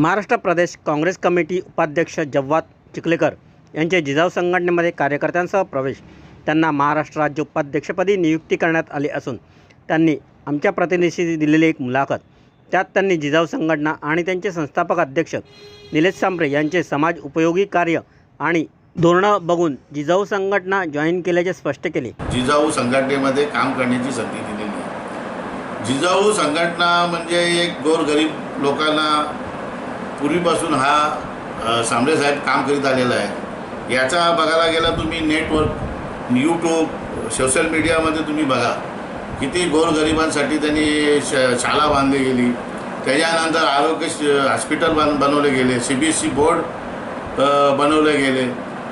महाराष्ट्र प्रदेश Congress committee उपाध्यक्ष जव्वाद चिखलेकर यांचे जिजाऊ संघटनेमध्ये कार्यकर्त्यांसह प्रवेश. त्यांना महाराष्ट्र राज्य उपाध्यक्षपदी नियुक्ती करण्यात आली असून त्यांनी आमच्या प्रतिनिधीशी दिलेली एक मुलाखत. त्यात त्यांनी जिजाऊ संघटना आणि त्यांचे संस्थापक अध्यक्ष निलेश सांबरे यांचे समाज उपयोगी कार्य आणि धोरणं बघून जिजाऊ संघटना जॉईन केल्याचे स्पष्ट केले. जिजाऊ संघटनेमध्ये काम करण्याची संधी दिलेली जिजाऊ संघटना म्हणजे एक गोरगरीब लोकांना पूर्वीपासून हा अ, सांबरे साहेब काम करीत आलेला आहे. याचा बघायला गेला तुम्ही नेटवर्क यूट्यूब सोशल मीडियामध्ये तुम्ही बघा. किती गोरगरिबांसाठी त्यांनी श शाळा बांधली गेली. त्याच्यानंतर आरोग्य हॉस्पिटल बन बनवले गेले. C B S C board बनवले गेले.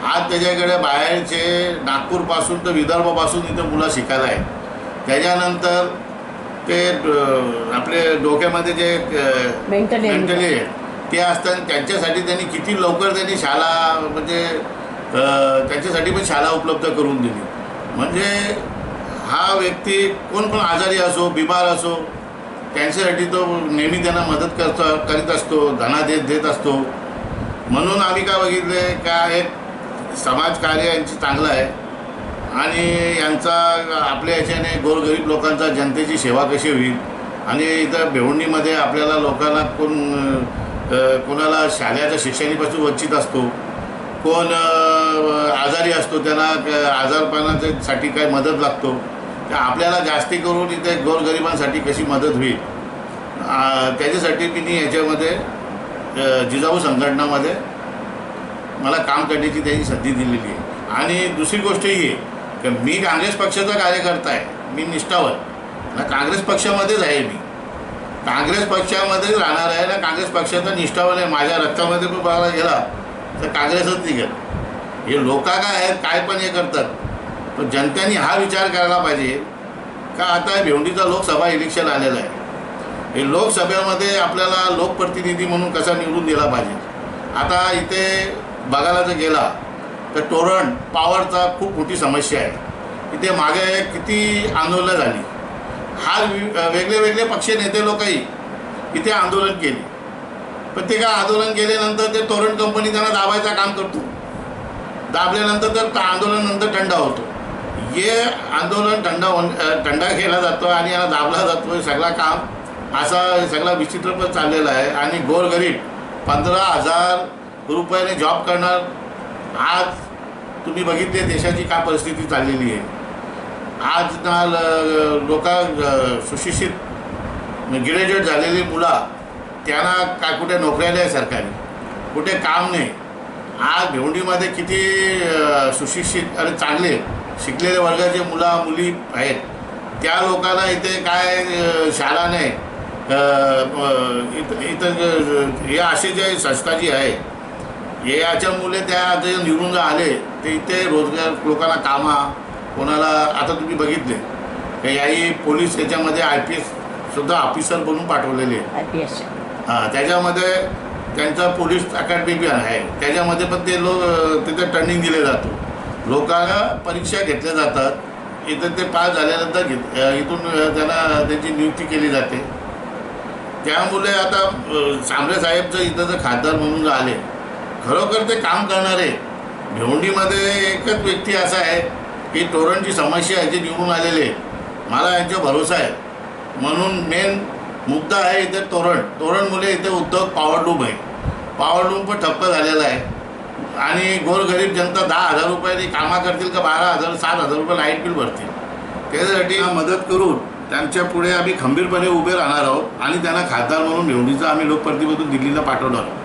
आज त्याच्याकडे बाहेरचे नागपूरपासून तर विदर्भापासून इथं मुलं शिकायला आहे त्याच्यानंतर ते आपले डोक्यामध्ये जे मेंटली ते असताना त्यांच्यासाठी त्यांनी किती लवकर त्यांनी शाळा म्हणजे त्यांच्यासाठी पण शाळा उपलब्ध करून दिली. म्हणजे हा व्यक्ती कोण पण आजारी असो बिमार असो त्यांच्यासाठी तो नेहमी त्यांना मदत करतो करीत असतो धनादेश देत असतो. म्हणून आम्ही काय बघितले का एक समाजकार्य यांची चांगलं आहे. आणि यांचा आपल्या याच्याने गोरगरीब लोकांचा जनतेची सेवा कशी होईल? आणि इथं भिवंडीमध्ये आपल्याला लोकांना कोण कोणाला शाळेच्या शिक्षणापासून वंचित असतो कोण आजारी असतो त्यांना आजारपणासाठी काय मदत लागतो तर आपल्याला जास्ती करून इथे गोरगरिबांसाठी कशी मदत होईल? त्याच्यासाठी मी याच्यामध्ये जिजाऊ संघटनामध्ये मला काम करण्याची त्यांनी संधी दिलेली आहे. आणि दुसरी गोष्ट ही आहे की मी काँग्रेस पक्षाचा कार्यकर्ता आहे मी निष्ठावर काँग्रेस पक्षामध्येच आहे मी. काँग्रेस पक्षामध्ये राहणार आहे ना? काँग्रेस पक्षाचा निष्ठावान आहे. माझ्या रक्तामध्ये पण बघायला गेला. तर काँग्रेसच निघेल. हे लोका काय आहेत? काय पण हे करतात. पण जनतेने हा विचार करायला पाहिजे. का आता भिवंडीचा लोकसभा इलेक्शन आलेलं आहे. हे लोकसभेमध्ये आपल्याला लोकप्रतिनिधी म्हणून कसा निवडून दिला पाहिजे? आता इथे बघायला जर गेला तर तोरण पॉवरचा खूप मोठी समस्या आहे. इथे मागे किती आंदोलनं झाली? हा वि- वेगळे वेगळे पक्ष नेते लोकही इथे आंदोलन केले. पण ते काय आंदोलन केल्यानंतर ते तोरण कंपनी त्यांना दाबायचं काम करतो. दाबल्यानंतर तर त्या आंदोलनानंतर थंडा होतो. हे आंदोलन थंड होऊन थंडा केला जातो आणि याला दाबला जातो. सगळा काम असा सगळा विचित्रपणे चाललेला आहे. आणि गोरगरीब पंधरा हजार रुपयाने जॉब करणार. आज तुम्ही बघितले देशाची काय परिस्थिती चाललेली आहे. आज ना लोक सुशिक्षित म्हणजे ग्रॅज्युएट झालेली मुलं त्यांना काय कुठे नोकऱ्या आहे सरकारी कुठे काम नाही. आज भिवंडीमध्ये किती सुशिक्षित आणि चांगले शिकलेले वर्गाचे मुलं मुली आहेत. त्या लोकांना इथे काय शाळा नाही. इथं इथं हे असे जे संस्था जी आहे हे याच्यामुळे त्या जे निवडून आले ते इथे रोजगार लोकांना कामा कोणाला आता तुम्ही बघितले. का याही पोलीस याच्यामध्ये आय पी एस सुद्धा ऑफिसर बनून पाठवलेले आहे एस हां त्याच्यामध्ये त्यांचा पोलीस अकॅडमी बी आहे. त्याच्यामध्ये पण ते लोक तिथे ट्रेनिंग दिले जातो. लोकांना परीक्षा घेतल्या जातात. इथं ते पास झाल्यानंतर घेत इथून त्यांना त्यांची नियुक्ती केली जाते. त्यामुळे आता सांबरे साहेब जर इथं जर खासदार म्हणून आले खरोखर ते काम करणारे. भिवंडीमध्ये एकच व्यक्ती असा आहे ही तोरणची समस्या आहे जे निवडून आलेले मला यांचा भरोसा आहे. म्हणून मेन मुद्दा आहे इथे तोरण. तोरणमुळे इथे उद्योग पॉवरलूम आहे. पॉवरलूम पण ठप्प झालेला आहे. आणि गोरगरीब जनता दहा हजार रुपयाने कामा करतील का बारा हजार सात हजार रुपये लाइट बिल भरतील. त्याच्यासाठी मदत करून त्यांच्या पुढे आम्ही खंबीरपणे उभे राहणार आहोत आणि त्यांना खासदार म्हणून निवडीचा आम्ही लोकप्रतिनिधी दिल्लीला पाठवणार आहोत.